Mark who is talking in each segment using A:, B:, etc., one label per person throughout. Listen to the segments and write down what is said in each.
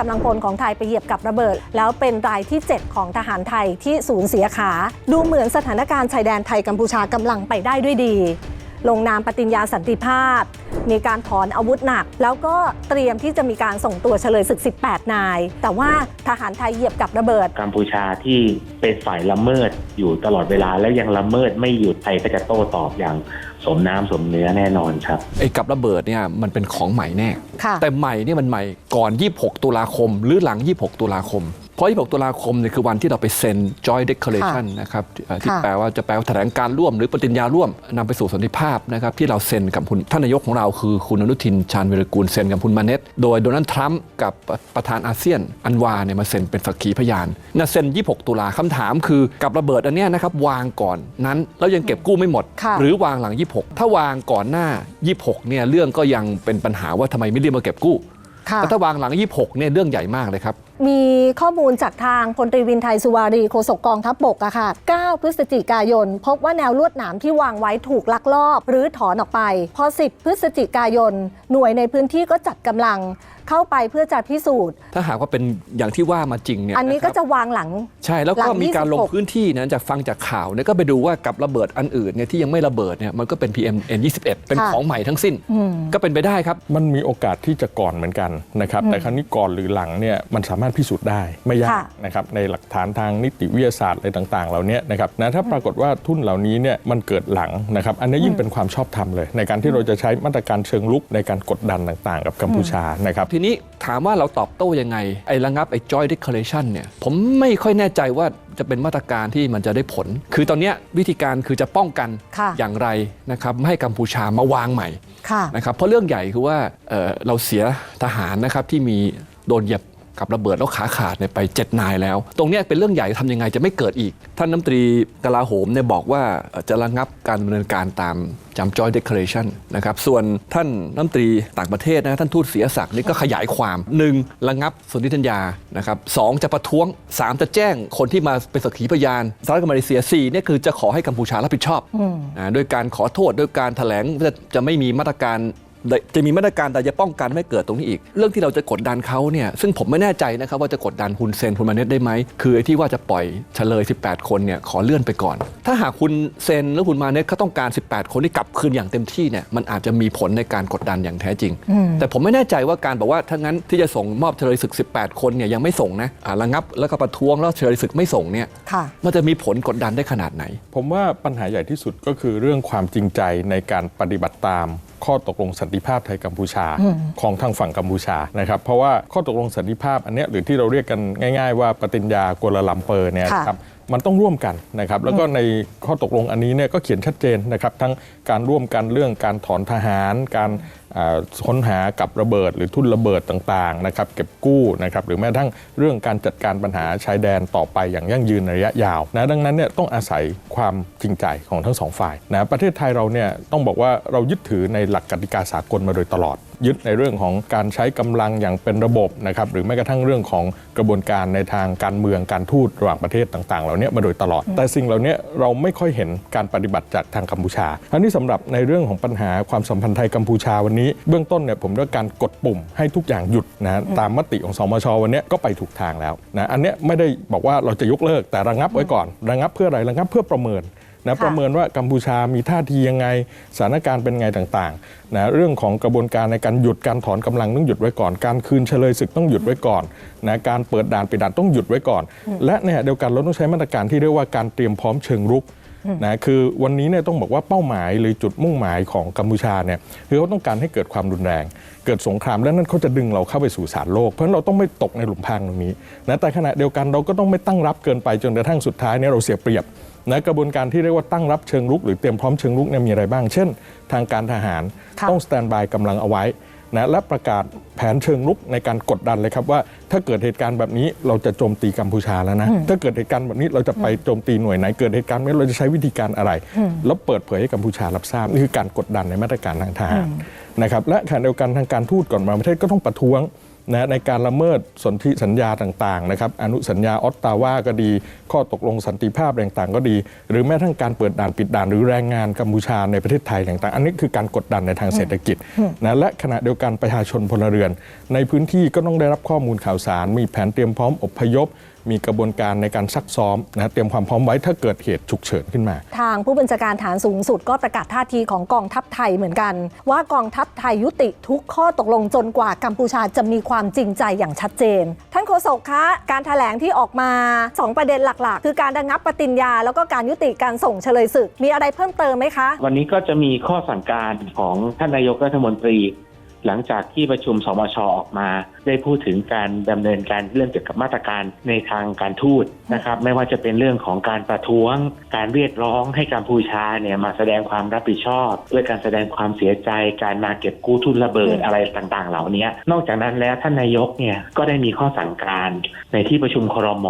A: กำลังพลของไทยไปเหยียบกับระเบิด แล้วเป็นรายที่ 7 ของทหารไทยที่สูญเสียขา ดูเหมือนสถานการณ์ชายแดนไทยกัมพูชากำลังไปได้ด้วยดี ลงนามปฏิญญาสันติภาพ มีการถอนอาวุธหนัก แล้วก็เตรียมที่จะมีการส่งตัวเฉลยศึก 18 นาย แต่ว่าทหารไทยเหยียบกับระเบิด
B: กัมพูชาที่เป็นฝ่ายละเมิดอยู่ตลอดเวลาและยังละเมิดไม่หยุดไทยก็จะโต้ตอบอย่าง สมน้ำสมเนื้อแน่นอนครับ
C: ไอ้กับระเบิดเนี่ยมันเป็นของใหม่แน่
A: ค่ะ
C: แต่ใหม่เนี่ยมันใหม่ก่อน 26 ตุลาคม หรือหลัง 26 ตุลาคม เพราะ 26 ตุลาคมเนี่ยคือวันที่เราไปเซ็น Joint Declaration นะครับเอ่อที่
A: ค่ะ
C: แปลว่าจะแปลว่าแถลงการร่วมหรือปฏิญญาร่วมนำไปสู่สันติภาพนะครับที่เราเซ็นกับคุณท่านนายกของเราคือคุณอนุทินชาญวิรกูลเซ็นกับคุณมาเน็ตโดยโดนัลด์ทรัมป์กับประธานอาเซียนอันวาเนี่ยมาเซ็นเป็นสักขีพยานน่ะเซ็น 26 ตุลาคำถามคือกับระเบิดอันเนี้ยนะครับวางก่อนนั้นแล้วยังเก็บกู้ไม่หมด
A: ค่ะ
C: หรือวางหลัง26 ถ้าวางก่อนหน้า 26เนี่ยเรื่องก็ยังเป็นปัญหาว่าทำไมไม่รีบมาเก็บกู้
A: ค่ะ
C: แต่ถ้าวางหลัง 26เนี่ยเรื่องใหญ่มากเลยครับ
A: มีข้อมูลจากทางพลตรีวินไทยสุวารีโฆษกกองทัพบกอะค่ะ 9 พฤศจิกายน พบว่าแนวลวดหนามที่วางไว้ถูกลักลอบ หรือถอนออกไป พอ 10 พฤศจิกายน หน่วยในพื้นที่ก็จัดกำลัง เข้าไปเพื่อจะพิสูจน์
C: ถ้าหากว่าเป็นอย่างที่ว่ามาจริงเนี่ย
A: อันนี้
C: ค
A: ก็
C: รับ
A: จะวางหลัง
C: ใช่แล้ว
A: หลั
C: ก็
A: ง
C: มีการลง
A: 26
C: พื้นที่นะจากฟังจากข่าวเนี่ยก็ไปดูว่ากับระเบิดอันอื่นเนี่ยที่ยังไม่ระเบิดเนี่ยมันก็เป็น PM N21 เป็น
A: ค่ะ
C: ของใหม่ทั้งสิ้น
A: อืม
C: ก็เป็นไปได้ครับ
D: มันมีโอกาสที่จะก่อนเหมือนกันนะครับแต่ครั้นี้ก่อนหรือหลังเนี่ยมันสามารถพิสูจน์ได้ไม่ยาก
A: ค่ะ
D: นะครับในหลักฐานทางนิติวิทยาศาสตร์อะไรต่างๆเหล่านี้นะครับนะถ้าปรากฏว่าทุ่นเหล่านี้เนี่ยมันเกิดหลังนะครับอันนี้ยิ่งเป็นความชอบธรรมเลย ในการที่เราจะใช้มาตรการเชิงลุกในการกดดันต่างๆ กับกัมพูชานะครับ
C: ทีนี้ถามว่าเราตอบโต้ยังไง ไอ้ระงับไอ้ Joint Declaration เนี่ยผมไม่ค่อยแน่ใจว่าจะเป็นมาตรการที่มันจะได้ผล คือตอนเนี้ยวิธีการคือจะป้องกัน
A: ค่ะ
C: อย่างไรนะครับไม่ให้กัมพูชามาวางใหม่
A: ค่ะ
C: นะครับเพราะเรื่องใหญ่คือว่าเอ่อเราเสียทหารนะครับที่มีโดนเหยียบ กับระเบิดแล้วขาขาดเนี่ยไป7นายแล้ว ตรงเนี้ยเป็นเรื่องใหญ่ทำยังไงจะไม่เกิดอีก ท่านน้ำตรีกลาโหมเนี่ยบอกว่าเอ่อจะระงับการดำเนินการตามจำ Joint Declaration นะครับส่วนท่านน้ำตรีต่างประเทศนะท่านทูตเสียศักดิ์นี่ก็ขยายความ 1. ระงับสนธิสัญญานะครับสองจะประท้วง 3 จะแจ้งคนที่มาเป็นสักขีพยานสหรัฐกับมาเลเซีย4เนี่ยคือจะขอให้กัมพูชารับผิดชอบอ่าด้วยการขอโทษด้วยการแถลงว่าจะจะไม่มีมาตรการ จะมีมาตรการแต่จะป้องกันไม่ให้เกิดตรงนี้อีก เรื่องที่เราจะกดดันเขาเนี่ยซึ่งผมไม่แน่ใจนะครับว่าจะกดดันคุณเซนคุณมาเนตได้ไหมคือไอ้ที่ว่าจะปล่อยเฉลย 18 คนเนี่ยขอเลื่อนไปก่อน ถ้าหากคุณเซนหรือคุณมาเนตเขาต้องการ 18 คนที่กลับคืนอย่างเต็มที่เนี่ยมันอาจจะมีผลในการกดดันอย่างแท้จริง แต่ผมไม่แน่ใจว่าการบอกว่าถ้างั้นที่จะส่งมอบเฉลยศึก 18 คนเนี่ยยังไม่ส่งนะอ่าระงับแล้วก็ประท้วงแล้วเฉลยศึกไม่ส่งเนี่ย
A: ค่ะ
C: มันจะมีผลกดดันได้ขนาดไหน
D: ผมว่าปัญหาใหญ่ที่สุดก็คือเรื่องความจริงใจในการปฏิบัติตาม ข้อตกลงสันติภาพไทยกัมพูชาของทางฝั่งกัมพูชานะครับเพราะว่าข้อตกลงสันติภาพอันเนี้ยหรือที่เราเรียกกันง่าย ๆ ว่าปฏิญญากัวลาลัมเปอร์เนี่ย
A: ค่ะ
D: นะครับ มันต้องร่วมกันนะครับแล้วก็ในข้อตกลงอันนี้เนี่ยก็เขียนชัดเจนนะครับทั้งการร่วมกันเรื่องการถอนทหาร การอ่าค้นหากับระเบิด หรือทุ่นระเบิดต่างๆนะครับเก็บกู้นะครับหรือแม้กระทั่งเรื่องการจัดการปัญหาชายแดนต่อไปอย่างยั่งยืนในระยะยาวนะดังนั้นเนี่ยต้องอาศัยความจริงใจของทั้งสองฝ่ายนะประเทศไทยเราเนี่ยต้องบอกว่าเรายึดถือในหลักกติกาสากลมาโดยตลอด ยึดในเรื่องของการใช้กำลังอย่างเป็นระบบนะครับหรือแม้กระทั่งเรื่องของกระบวนการในทางการเมืองการทูตระหว่างประเทศต่างๆ เหล่านี้มาโดยตลอด แต่สิ่งเหล่านี้เราไม่ค่อยเห็นการปฏิบัติจากทางกัมพูชา อันนี้สำหรับในเรื่องของปัญหาความสัมพันธ์ไทยกัมพูชาวันนี้ เบื้องต้นเนี่ยผมว่าการกดปุ่มให้ทุกอย่างหยุดนะตามมติของสมชวันนี้ก็ไปถูกทางแล้วนะอันเนี้ยไม่ได้บอกว่าเราจะยกเลิกแต่ระงับไว้ก่อน ระงับเพื่ออะไรระงับเพื่อประเมิน นะ
A: ค่ะ
D: ประเมินว่ากัมพูชามีท่าทียังไงสถานการณ์เป็นไงต่างๆนะเรื่องของกระบวนการในการหยุดการถอนกำลังต้องหยุดไว้ก่อน การคืนเฉลยศึกต้องหยุดไว้ก่อนนะการเปิดด่านปิดด่านต้องหยุดไว้ก่อน และเนี่ยเดียวกันเราต้องใช้มาตรการที่เรียกว่าการเตรียมพร้อมเชิงรุกนะคือวันนี้เนี่ยต้องบอกว่าเป้าหมายหรือจุดมุ่งหมายของกัมพูชาเนี่ยคือเขาต้องการให้เกิดความรุนแรง เกิดสงครามและนั่นเขาจะดึงเราเข้าไปสู่สารโลก เพราะฉะนั้นเราต้องไม่ตกในหลุมพรางตรงนี้นะแต่ขณะเดียวกันเราก็ต้องไม่ตั้งรับเกินไปจนกระทั่งสุดท้ายเนี่ยเราเสียเปรียบ นะกระบวนการที่เรียกว่าตั้งรับเชิงรุก หรือเตรียมพร้อมเชิงรุกเนี่ยมีอะไรบ้าง เช่น ทางการทหาร
A: ค่ะ
D: ต้องสแตนบายกำลังเอาไว้นะและประกาศแผนเชิงรุกในการกดดันเลยครับว่า ถ้าเกิดเหตุการณ์แบบนี้เราจะโจมตีกัมพูชาแล้วนะ ถ้าเกิดเหตุการณ์แบบนี้เราจะไปโจมตีหน่วยไหน เกิดเหตุการณ์แบบนี้เราจะใช้วิธีการอะไร แล้วเปิดเผยให้กัมพูชารับทราบ นี่คือการกดดันในมาตรการทางทหารนะครับและขณะเดียวกันทางการทูตก่อนมาประเทศก็ต้องประท้วง นะในการละเมิดสนธิสัญญาต่างๆนะครับอนุสัญญาออตตาวาก็ดี ข้อตกลงสันติภาพต่างๆ ก็ดี หรือแม้ทั้งการเปิดด่านปิดด่านหรือแรงงานกัมพูชาในประเทศไทยต่างๆ อันนี้คือการกดดันในทางเศรษฐกิจนะและขณะเดียวกันประชาชนพลเรือน ในพื้นที่ก็ต้องได้รับข้อมูลข่าวสาร มีแผนเตรียมพร้อมอพยพ มีกระบวนการในการซักซ้อมนะเตรียมความพร้อมไว้ถ้าเกิดเหตุฉุกเฉินขึ้นมา
A: ทางผู้บัญชาการฐานสูงสุดก็ประกาศท่าทีของกองทัพไทยเหมือนกัน ว่ากองทัพไทยยุติทุกข้อตกลงจนกว่ากัมพูชาจะมีความจริงใจอย่างชัดเจน ท่านโฆษกคะการถแถลงที่ออกมา 2 ประเด็นหลักๆ คือการระงับปฏิญญา แล้วก็การยุติการส่งเฉลยศึกมีอะไรเพิ่มเติมไหมคะ
B: วันนี้ก็จะมีข้อสั่งการของท่านนายกรัฐมนตรี หลังจากที่ประชุมสมชออกมา ได้พูดถึงการดำเนินการเรื่องเกี่ยวกับมาตรการในทางการทูตนะครับ ไม่ว่าจะเป็นเรื่องของการประท้วง การเรียกร้องให้กัมพูชาเนี่ยมาแสดงความรับผิดชอบ ด้วยการแสดงความเสียใจการมาเก็บกู้ทุนระเบิด
A: อะ
B: ไรต่างๆ เหล่านี้นอกจากนั้นแล้วท่านนายกเนี่ยก็ได้มีข้อสั่งการในที่ประชุมครม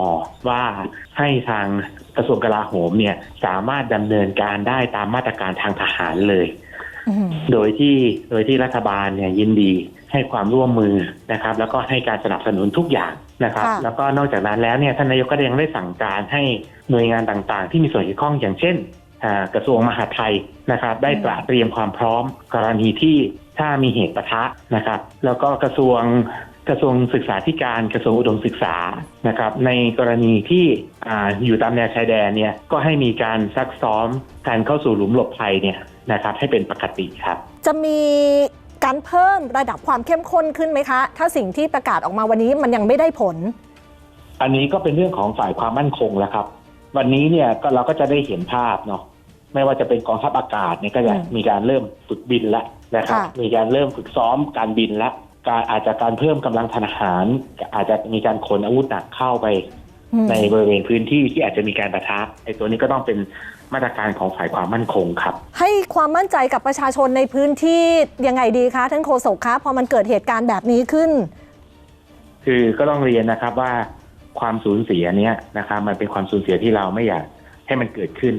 B: ว่าให้ทางกระทรวงกลาโหมเนี่ยสามารถดำเนินการได้ตามมาตรการทางทหารเลย โดยที่โดยที่รัฐบาลเนี่ยยินดีให้ความร่วมมือนะครับ แล้วก็ให้การสนับสนุนทุกอย่างนะครับ
A: ค่ะ
B: แล้วก็นอกจากนั้นแล้วเนี่ยท่านนายกก็ยังได้สั่งการให้หน่วยงานต่างๆ ที่มีส่วนเกี่ยวข้องอย่างเช่นอ่ากระทรวงมหาดไทยนะครับ ได้ตระเตรียมความพร้อมกรณีที่ถ้ามีเหตุปะทะนะครับ แล้วก็กระทรวงกระทรวงศึกษาธิการกระทรวงอุดมศึกษานะครับ ในกรณีที่อ่าอยู่ตามแนวชายแดนเนี่ยก็ให้มีการซักซ้อมการเข้าสู่หลุมหลบภัยเนี่ย นะครับให้เป็นปกติครับ
A: จะมีการเพิ่มระดับความเข้มข้นขึ้นไหมคะ ถ้าสิ่งที่ประกาศออกมาวันนี้มันยังไม่ได้ผล
B: อันนี้ก็เป็นเรื่องของฝ่ายความมั่นคงแล้วครับ วันนี้เนี่ยก็เราก็จะได้เห็นภาพเนาะไม่ว่าจะเป็นกองทัพอากาศเนี่ยก็จะ
A: อืม
B: มีการเริ่มฝึกบินแล้วนะครับ
A: ค่ะ
B: มีการเริ่มฝึกซ้อมการบินแล้วการอาจจะการเพิ่มกำลังทหาร อาจจะมีการขนอาวุธหนักเข้าไป
A: อืม
B: ในบริเวณพื้นที่ที่อาจจะมีการประทะไอ้ตัวนี้ก็ต้องเป็น มาตรการของฝ่ายความมั่นคงครับ
A: ให้ความมั่นใจกับประชาชนในพื้นที่ยังไงดีคะท่านโฆษกคะพอมันเกิดเหตุการณ์แบบนี้ขึ้น
B: คือก็ต้องเรียนนะครับว่าความสูญเสียเนี้ยนะครับมันเป็นความสูญเสียที่เราไม่อยากให้มันเกิดขึ้น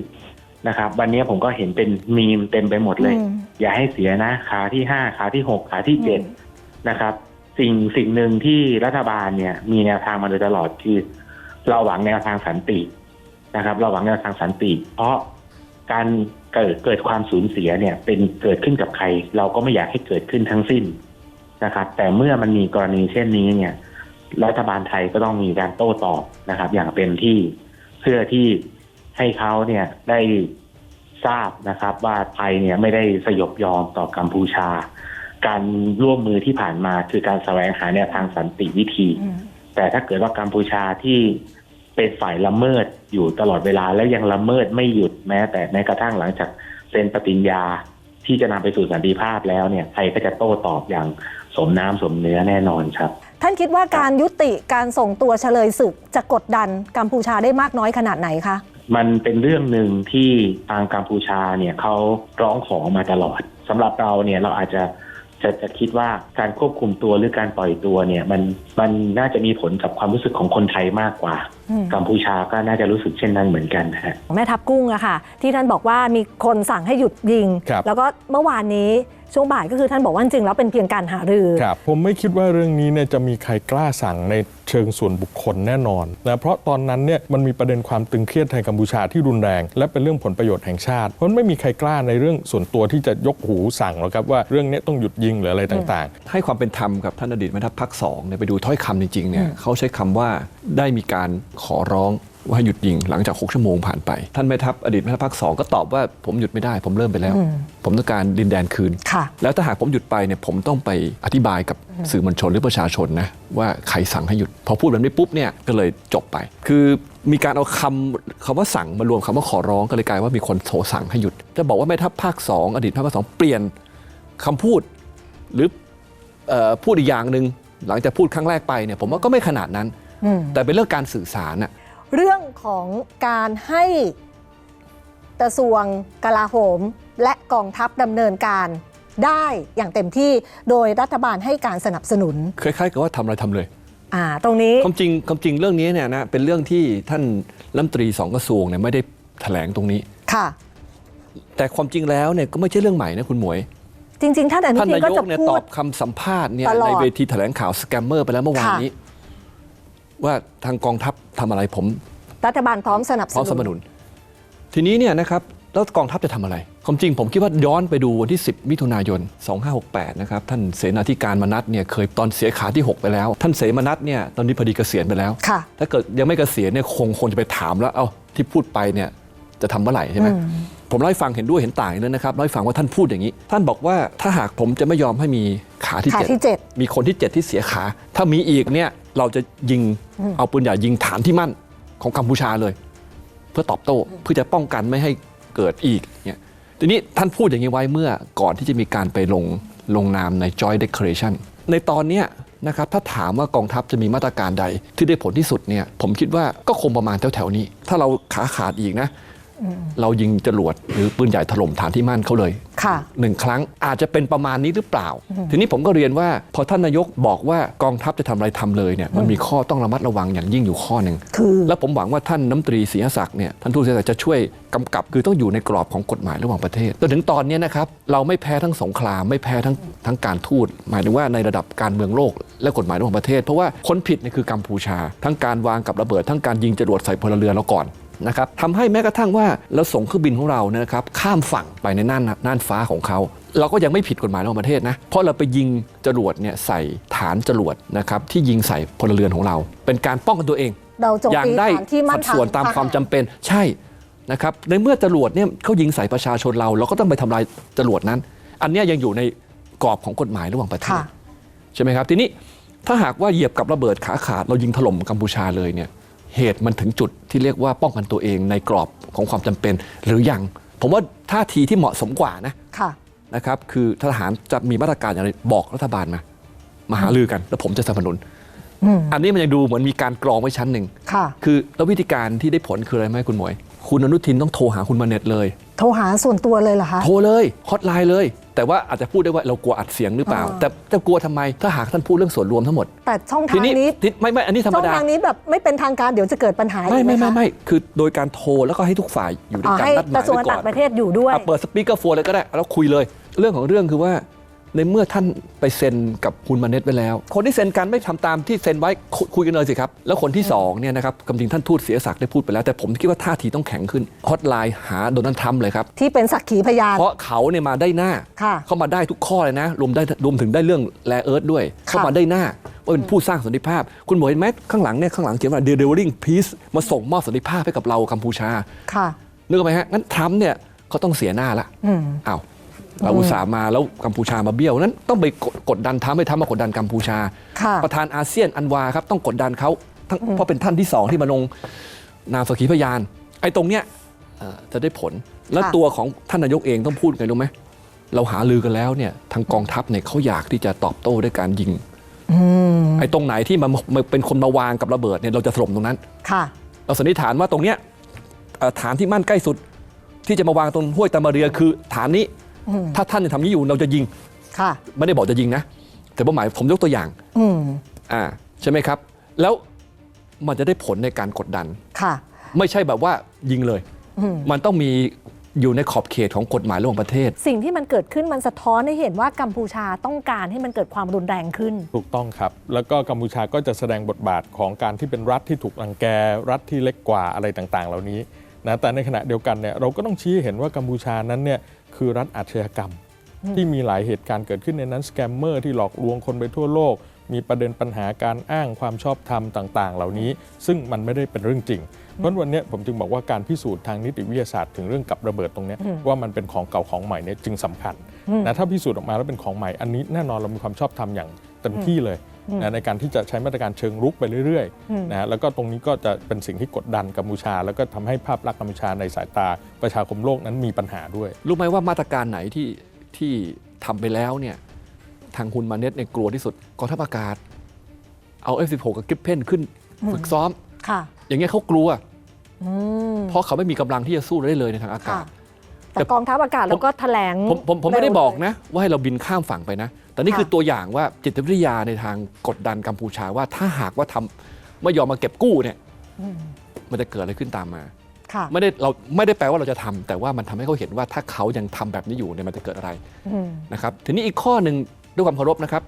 B: นะครับ วันนี้ผมก็เห็นเป็นมีมเต็มไปหมดเลย
A: อืม
B: อย่าให้เสียนะขาที่ห้าขาที่หกขาที่เจ็ด
A: อืม
B: นะครับสิ่งสิ่งหนึ่งที่รัฐบาลเนี่ยมีแนวทางมาโดยตลอดคือ เราหวังแนวทางสันติ นะครับเราหวังแนวทางสันติ เพราะการเกิดเกิดความสูญเสียเนี่ย เป็นเกิดขึ้นกับใคร เราก็ไม่อยากให้เกิดขึ้นทั้งสิ้นนะครับ แต่เมื่อมันมีกรณีเช่นนี้เนี่ย รัฐบาลไทยก็ต้องมีการโต้ตอบนะครับ อย่างเต็มที่เพื่อที่ให้เขาเนี่ยได้ทราบนะครับ ว่าไทยเนี่ยไม่ได้สยบยอมต่อกัมพูชา การร่วมมือที่ผ่านมาคือการแสวงหาแนวทางสันติวิธี
A: อืม
B: แต่ถ้าเกิดว่ากัมพูชาที่ เป็นฝ่ายละเมิดอยู่ตลอดเวลาและยังละเมิดไม่หยุดแม้ แต่แม้กระทั่งหลังจากเซ็นปฏิญญาที่จะนำไปสู่สันติภาพแล้วเนี่ยไทยก็จะโต้ตอบอย่างสมน้ำสมเนื้อแน่นอนครับ
A: ท่านคิดว่าการยุติการส่งตัวเฉลยศึกจะกดดันกัมพูชาได้มากน้อยขนาดไหนคะ
B: มันเป็นเรื่องหนึ่งที่ทางกัมพูชาเนี่ยเขาร้องขอมาตลอดสำหรับเราเนี่ยเราอาจจะจะจะคิดว่าการควบคุมตัวหรือการปล่อยตัวเนี่ยมันมันน่าจะมีผลกับความรู้สึกของคนไทยมากกว่า
A: อืม
B: กัมพูชาก็น่าจะรู้สึกเช่นนั้นเหมือนกันฮะ
A: แม่ทัพกุ้งอะค่ะ ที่ท่านบอกว่ามีคนสั่งให้หยุดยิง
D: ครับ
A: แล้วก็เมื่อวานนี้ช่วงบ่ายก็คือท่านบอกว่าจริงๆแล้วเป็นเพียงการหารือ
D: ครับ ผมไม่คิดว่าเรื่องนี้เนี่ยจะมีใครกล้าสั่งในเชิงส่วนบุคคลแน่นอนนะเพราะตอนนั้นเนี่ยมันมีประเด็นความตึงเครียดไทยกัมพูชาที่รุนแรง และเป็นเรื่องผลประโยชน์แห่งชาติ เพราะไม่มีใครกล้าในเรื่องส่วนตัวที่จะยกหูสั่งหรอกครับว่าเรื่องนี้ต้องหยุดยิงหรืออะไรต่าง
C: ให้ความเป็นธรรมกับท่านอดีตแม่ทัพภาคสองเนี่ยไปดูถ้อยคำจริงๆเนี่ยเขาใช้คำว่าได้มีการขอร้องว่าให้หยุดยิงหลังจาก 6 ชั่วโมงผ่านไป ท่านแม่ทัพอดีตแม่ทัพภาคสองก็ตอบว่าผมหยุดไม่ได้ ผมเริ่มไปแล้ว
A: อืม
C: ผมต้องการดินแดนคืน
A: ค่ะ
C: แล้วถ้าหากผมหยุดไปเนี่ยผมต้องไปอธิบายกับสื่อมวลชนหรือประชาชนนะว่าใครสั่งให้หยุด พอพูดแบบนี้ปุ๊บเนี่ยก็เลยจบไป คือมีการเอาคำคำว่าสั่งมารวมคำว่าขอร้องก็เลยกลายว่ามีคนโทรสั่งให้หยุดจะบอกว่าแม่ทัพภาคสองอดีตแม่ทัพภาคสองเปลี่ยนคำพูดหรือเอ่อพูดอีกอย่างหนึ่งหลังจากพูดครั้งแรกไปเนี่ยผมว่าก็ไม่ขนาดนั้น
A: อืม
C: แต่เป็นเรื่องการสื่อสารน่ะ
A: เรื่องของการให้กระทรวงกลาโหม และกองทัพดำเนินการได้อย่างเต็มที่โดยรัฐบาลให้การสนับสนุน
C: คล้ายๆกับว่าทำอะไรทำเลย
A: อ่าตรงนี้
C: ความจริงความจริงเรื่องนี้เนี่ยนะเป็นเรื่องที่ท่านรัฐมนตรีสองกระทรวงเนี่ยไม่ได้แถลงตรงนี้
A: ค่ะ
C: แต่ความจริงแล้วเนี่ยก็ไม่ใช่เรื่องใหม่นะคุณหมวย
A: จจริงๆท่านอนุ
C: ท่าน
A: ทิน
C: นา
A: ก็
C: ย
A: จะ
C: กเนี่ย
A: พู
C: ตอ
A: ด
C: บคำสัมภาษณ์เนี่ย
A: ตลอด
C: ในเวทีแถลงข่าวสแกมเมอร์ไปแล้วเมื่อวาน
A: ค่ะ
C: นี้ ว่าทางกองทัพทำอะไรผม
A: รัฐบาลพร้อมสนับส
C: พร้อมสนับส
A: นุ
C: นุ
A: น
C: นทีนี้เนี่ยนะครับแล้วกองทัพจะทำอะไรความจริงผมคิดว่าย้อนไปดูวันที่ 10 มิถุนายน 2568 นะครับ ท่านเสนาธิการมนัสเนี่ยเคยตอนเสียขาที่ 6 ไปแล้ว ท่านเสมนัสเนี่ยตอนนี้พอดีเกษียณไปแล้ว
A: ค่ะ
C: ถ้าเกิดยังไม่เกษียณเนี่ยคงคนจะไปถามแล้ว เอ้าที่พูดไปเนี่ยจะทำเมื่อไหร่ใช่ไหมผมเล่าให้ฟังเห็นด้วยเห็นต่างเลยนะครับเล่าให้ฟังว่าท่านพูดอย่างนี้ ท่านบอกว่าถ้าหากผมจะไม่ยอมให้มีขาที่
A: ขา
C: เจ็ด
A: ที่เจ็ด
C: มีคนที่เจ็ดที่เสียขา ถ้ามีอีกเนี่ย เราจะยิงเอาปืนใหญ่ยิงฐานที่มั่นของกัมพูชาเลย เพื่อตอบโต้เพื่อจะป้องกันไม่ให้เกิดอีกเนี่ยทีนี้ท่านพูดอย่างนี้ไว้เมื่อก่อนที่จะมีการไปลงลงนามใน Joint Declaration ในตอนเนี้ยนะครับถ้าถามว่ากองทัพจะมีมาตรการใดที่ได้ผลที่สุดเนี่ยผมคิดว่าก็คงประมาณแถวๆนี้ ถ้าเราขาขาดอีกนะ เรายิงจรวดหรือปืนใหญ่ถล่มฐานที่มั่นเขาเลย
A: ค่ะ
C: หนึ่งครั้งอาจจะเป็นประมาณนี้หรือเปล่า ทีนี้ผมก็เรียนว่า พอท่านนายกบอกว่ากองทัพจะทำอะไรทำเลยเนี่ยมันมีข้อต้องระมัดระวังอย่างยิ่งอยู่ข้อหนึ่ง
A: คือ
C: แล้วผมหวังว่าท่านน้ำตรีศรีศักดิ์เนี่ยท่านทูตศรีศักดิ์จะช่วยกำกับคือต้องอยู่ในกรอบของกฎหมายระหว่างประเทศจนถึงตอนเนี้ยนะครับเราไม่แพ้ทั้งสงครามไม่แพ้ทั้งทั้งการทูตหมายถึงว่าในระดับการเมืองโลก และกฎหมายระหว่างประเทศ เพราะว่าคนผิดเนี่ยคือกัมพูชา ทั้งการวางกับระเบิดทั้งการยิงจรวดใส่พลเรือนเราก่อน นะครับทำให้แม้กระทั่งว่าเราส่งเครื่องบินของเราเนี่ยนะครับข้ามฝั่งไปในน่านน่านฟ้าของเขาเราก็ยังไม่ผิดกฎหมายระหว่างประเทศนะเพราะเราไปยิงจรวดเนี่ยใส่ฐานจรวดนะครับที่ยิงใส่พลเรือนของเรา เป็นการป้องกันตัวเอง
A: เราโจม
C: อย่าง
A: ตี
C: ได้
A: ฐานที่มั่
C: สั
A: น
C: ดส่วนตาม
A: ทง
C: ความ
A: ทหร
C: จำเป็นใช่นะครับในเมื่อจรวดเนี่ยเขายิงใส่ประชาชนเรา เราก็ต้องไปทำลายจรวดนั้น อันเนี้ยยังอยู่ในกรอบของกฎหมายระหว่างประเทศ
A: ค่ะ
C: ใช่ไหมครับทีนี้ถ้าหากว่าเหยียบกับระเบิดขาขาดเรายิงถล่มกัมพูชาเลยเนี่ย เหตุมันถึงจุดที่เรียกว่าป้องกันตัวเองในกรอบของความจำเป็น หรือยัง ผมว่าท่าทีที่เหมาะสมกว่านะ
A: ค่ะ
C: นะครับคือทหารจะมีมาตรการอย่างไรบอกรัฐบาลมา มาหารือกัน แล้วผมจะสนับสนุน
A: อืม
C: อันนี้มันยังดูเหมือนมีการกรองไว้ชั้นหนึ่ง
A: ค่ะ
C: คือแล้ววิธีการที่ได้ผลคืออะไรไหมคุณหมวย คุณอนุทินต้องโทรหาคุณมาเน็ตเลย
A: โทรหาส่วนตัวเลยเหรอคะ
C: โทรเลยฮอตไลน์เลย แต่ว่าอาจจะพูดได้ว่าเรากลัวอัดเสียงหรือเปล่า
A: อ่า
C: แต่จะกลัวทำไมถ้าหากท่านพูดเรื่องส่วนรวมทั้งหมด
A: แต่ช่อง
C: ที
A: ทาง
C: นี้
A: นี้
C: ทีไม่ไม่อันนี้ธรร
A: ช่
C: ม
A: อง
C: ดา
A: ทางนี้แบบไม่เป็นทางการเดี๋ยวจะเกิดปัญหา
C: ไม่
A: อีกห
C: ไม่ไม่
A: คะ
C: ไม่คือโดยการโทรแล้วก็ให้ทุกฝ่ายอยู่ด้
A: อ๋
C: ว
A: อย
C: กัน
A: ให้
C: นัดห
A: ก
C: มา
A: ระ
C: ย
A: ทรวง
C: ไว้ก่อ
A: ต่านงประเทศอยู่ด้วย
C: อะเปิดสปีกเกอร์โฟนเลยก็ได้แล้วคุยเลย เรื่องของเรื่องคือว่า ในเมื่อท่านไปเซ็นกับคุณมาเน็ตไว้แล้ว คนที่เซ็นกันไม่ทำตามที่เซ็นไว้คุคุยกันเลยสิครับ แล้วคนที่สองเนี่ยนะครับคำจริงท่านทูตเสียศักดิ์ได้พูดไปแล้ว แต่ผมคิดว่าท่าทีต้องแข็งขึ้นฮอตไลน์หาโดนัลด์ทรัมป์เลยครับ
A: ที่เป็นสักขีพยาน
C: เพราะเขาเนี่ยมาได้หน้า
A: ค่ะ
C: เขามาได้ทุกข้อเลยนะ รวมได้รวมถึงได้เรื่องแรเอิร์ธด้วย เขามาได้หน้าว่าเป็นผู้สร้างสันติภาพ คุณหมวยเห็นไหมข้างหลังเนี่ยข้างหลังเขียนว่า delivering peace มาส่งมอบสันติภาพให้กับเรากัมพูชา
A: ค่ะ
C: นึกออกไหมฮะงั้นทรัมป์เนี่ยเขาต้องเสียหน้าละ
A: อืม
C: อ้าว เราอุตส่าห์มาแล้วกัมพูชามาเบี้ยวนั้นต้องไปกดกดดันทรัมป์ให้ทรัมป์มากดดันกัมพูชา
A: ค่ะ
C: ประธานอาเซียนอันวาครับต้องกดดันเขาทั้งเพราะเป็นท่านที่สองที่มาลงนามสักขีพยาน ไอ้ตรงเนี้ยเอ่อจะได้ผลแล้ว
A: ค่ะ
C: ตัวของท่านนายกเองต้องพูดไงรู้ไหมเราหาลือกันแล้วเนี่ยทางกองทัพเนี่ยเขาอยากที่จะตอบโต้ด้วยการยิง
A: อืม
C: ไอ้ตรงไหนที่มันมันเป็นคนมาวางกับระเบิดเนี่ยเราจะถล่มตรงนั้น
A: ค่ะ
C: เราสันนิษฐานว่าตรงเนี้ยเอ่อฐานที่มั่นใกล้สุด ที่จะมาวางตรงห้วยตามาเรียคือฐานนี้
A: อืม
C: ถ้าท่านยังทำนี้อยู่เราจะยิง
A: ค่ะ
C: ไม่ได้บอกจะยิงนะ แต่เป้าหมายผมยกตัวอย่าง
A: อืม
C: อ่าใช่ไหมครับ แล้วมันจะได้ผลในการกดดัน
A: ค่ะ
C: ไม่ใช่แบบว่ายิงเลย
A: อืม
C: มันต้องมีอยู่ในขอบเขตของกฎหมายระหว่างประเทศ
A: สิ่งที่มันเกิดขึ้นมันสะท้อนให้เห็นว่ากัมพูชาต้องการให้มันเกิดความรุนแรงขึ้น
D: ถูกต้องครับ แล้วก็กัมพูชาก็จะแสดงบทบาทของการที่เป็นรัฐที่ถูกรังแก รัฐที่เล็กกว่าอะไรต่างๆ เหล่านี้นะแต่ในขณะเดียวกันเนี่ยเราก็ต้องชี้ให้เห็นว่ากัมพูชานั้นเนี่ย คือรัฐอาชญากรรม ที่มีหลายเหตุการณ์เกิดขึ้นในนั้นสแกมเมอร์ที่หลอกลวงคนไปทั่วโลก มีประเด็นปัญหาการอ้างความชอบธรรมต่าง ๆ เหล่านี้ ซึ่งมันไม่ได้เป็นเรื่องจริงเพราะฉะนั้นวันเนี้ยผมจึงบอกว่าการพิสูจน์ทางนิติวิทยาศาสตร์ถึงเรื่องกับระเบิดตรงเนี้ยว่ามันเป็นของเก่าของใหม่เนี่ยจึงสำคัญนะถ้าพิสูจน์ออกมาแล้วเป็นของใหม่อันนี้แน่นอนเรามีความชอบธรรมอย่างเต็มที่เลย นะในการที่จะใช้มาตรการเชิงรุกไปเรื่อยๆนะแล้วก็ตรงนี้ก็จะเป็นสิ่งที่กดดันกัมพูชา แล้วก็ทำให้ภาพลักษณ์กัมพูชาในสายตาประชาคมโลกนั้นมีปัญหาด้วย
C: รู้ไหมว่ามาตรการไหนที่ที่ทำไปแล้วเนี่ยทางคุณมาเน็ตในยกลัวที่สุดกองทัพอากาศ เอา F16 กับกิฟเพนขึ้นฝึกซ้อม
A: ค่ะ
C: อย่างเงี้ยเขากลัว
A: อืม
C: เพราะเขาไม่มีกำลังที่จะสู้ได้เลยในทางอา
A: ค่ะ
C: กาศ
A: แต่กองทัพอากาศแล้วก็แถลง
C: ผมผมผมไม่ได้
A: เร็ว
C: บอก
A: เลย
C: นะ ว่าให้เราบินข้ามฝั่งไปนะ แต่นี่
A: ค่ะ
C: คือตัวอย่างว่าจิตวิทยาในทางกดดันกัมพูชาว่าถ้าหากว่าทำไม่ยอมมาเก็บกู้เนี่ย
A: อืม
C: มันจะเกิดอะไรขึ้นตามมา
A: ค่ะ
C: ไม่ได้เราไม่ได้แปลว่าเราจะทำแต่ว่ามันทำให้เขาเห็นว่าถ้าเขายังทำแบบนี้อยู่เนี่ยมันจะเกิดอะไร
A: อืม
C: นะครับทีนี้อีกข้อหนึ่งด้วยความเคารพนะครับ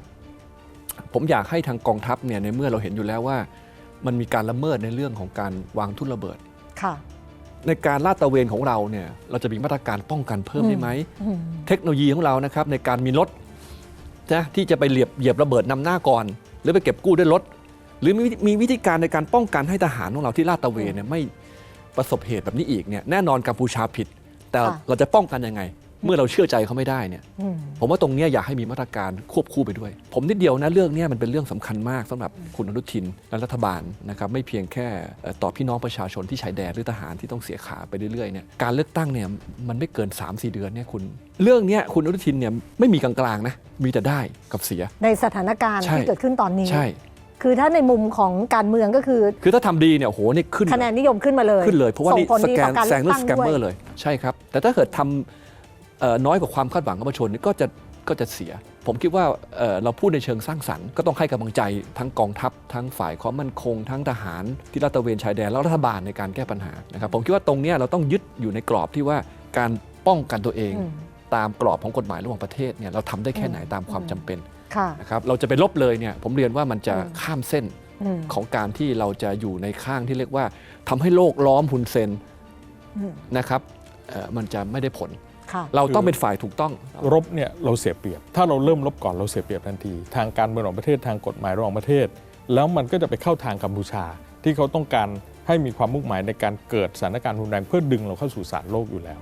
C: ผมอยากให้ทางกองทัพเนี่ยในเมื่อเราเห็นอยู่แล้วว่า มันมีการละเมิดในเรื่องของการวางทุ่นระเบิด
A: ค่ะ
C: ในการลาดตระเวนของเราเนี่ยเราจะมีมาตรการป้องกันเพิ่มได้ไหม
A: อืม
C: เทคโนโลยีของเรานะครับในการมีรถ นะที่จะไปเหยียบเหยียบระเบิดนำหน้าก่อน หรือไปเก็บกู้ด้วยรถ หรือมีมีวิธีการในการป้องกันให้ทหารของเราที่ลาดตระเวนเนี่ยไม่ประสบเหตุแบบนี้อีกเนี่ยแน่นอนกัมพูชาผิด แต่
A: ค่ะ
C: เราจะป้องกันยังไง เมื่อเราเชื่อใจเขาไม่ได้เนี่ย
A: อืม
C: ผมว่าตรงเนี้ยอยากให้มีมาตรการควบคู่ไปด้วย ผมนิดเดียวนะเรื่องเนี้ยมันเป็นเรื่องสำคัญมากสำหรับคุณอนุทินและรัฐบาลนะครับไม่เพียงแค่เอ่อต่อพี่น้องประชาชนที่ชายแดนหรือทหารที่ต้องเสียขาไปเรื่อยๆเนี่ยการเลือกตั้งเนี่ยมันไม่เกิน 3-4 เดือนเนี่ยคุณ เรื่องเนี้ยคุณอนุทินเนี่ยไม่มีกลางๆนะมีแต่ได้กับเสีย
A: ในสถานการณ์
C: ใช่
A: ที่เกิดขึ้นตอนนี้
C: ใช่
A: คือถ้าในมุมของการเมืองก็คือ
C: คือถ้าทำดีเนี่ยโอ้โหนี่ขึ้น
A: คะแนนนิยมขึ้นมาเลย
C: ขึ้นเลยเพราะว่านี่
A: ส่งผล
C: ส
A: ดี
C: แก
A: ต่อนการ
C: แซงเรื่อง
A: ตั้
C: สแกมเมอ
A: ด้
C: ร์
A: วย
C: เลยใช่ครับแต่ถ้าเกิดทำเอ่อ น้อยกว่าความคาดหวังของประชาชนนี่ก็จะก็จะเสีย ผมคิดว่าเอ่อเราพูดในเชิงสร้างสรรค์ก็ต้องให้กำลังใจทั้งกองทัพ ทั้งฝ่ายความมั่นคง ทั้งทหารที่ลาดตระเวนชายแดนแล้วรัฐบาลในการแก้ปัญหานะครับผมคิดว่าตรงเนี้ยเราต้องยึดอยู่ในกรอบที่ว่าการป้องกันตัวเอง
A: อืม
C: ตามกรอบของกฎหมายระหว่างประเทศเนี่ยเราทำได้แค่ไหนตามความจำเป็น
A: ค่ะ
C: นะครับเราจะไปลบเลยเนี่ยผมเรียนว่ามันจะ
A: อืม
C: ข้ามเส้น
A: อืม
C: ของการที่เราจะอยู่ในข้างที่เรียกว่าทำให้โลกล้อมฮุนเซน
A: อืม
C: นะครับเอ่อมันจะไม่ได้ผล
A: ค่ะ
C: เราต้องเป็นฝ่ายถูกต้อง
D: รบเนี่ยเราเสียเปรียบ ถ้าเราเริ่มรบก่อนเราเสียเปรียบทันที ทางการเมืองของประเทศทางกฎหมายระหว่างประเทศ แล้วมันก็จะไปเข้าทางกัมพูชา ที่เขาต้องการให้มีความมุ่งหมายในการเกิดสถานการณ์รุนแรงเพื่อดึงเราเข้าสู่ศาลโลกอยู่แล้ว